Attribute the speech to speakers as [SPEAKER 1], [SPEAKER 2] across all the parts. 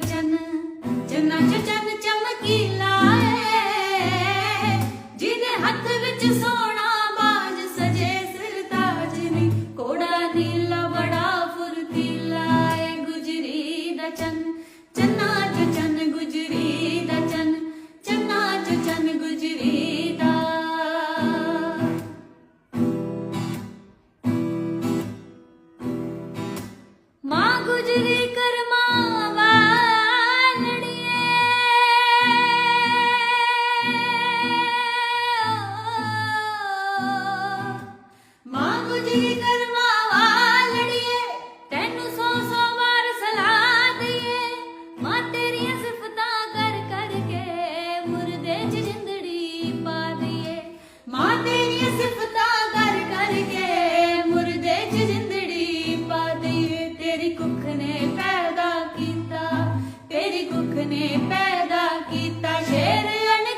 [SPEAKER 1] ਚੰਨ ਚੰਨਾ ਚੰਨ ਹੱਥ ਵਿੱਚ ਸੋਨਾ ਬਾਜ ਸਜੇ ਕੋੜਾ ਬੜਾ ਗੁਜਰੀ ਦਾ ਚੰਨ ਚੰਨਾ ਚੰਨ ਗੁਜਰੀ ਦਾ ਚੰਨ ਚੰਨਾ ਚੰਨ ਗੁਜਰੀ ਦਾ ਮਾਂ ਗੁਜਰੀ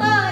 [SPEAKER 2] Bye.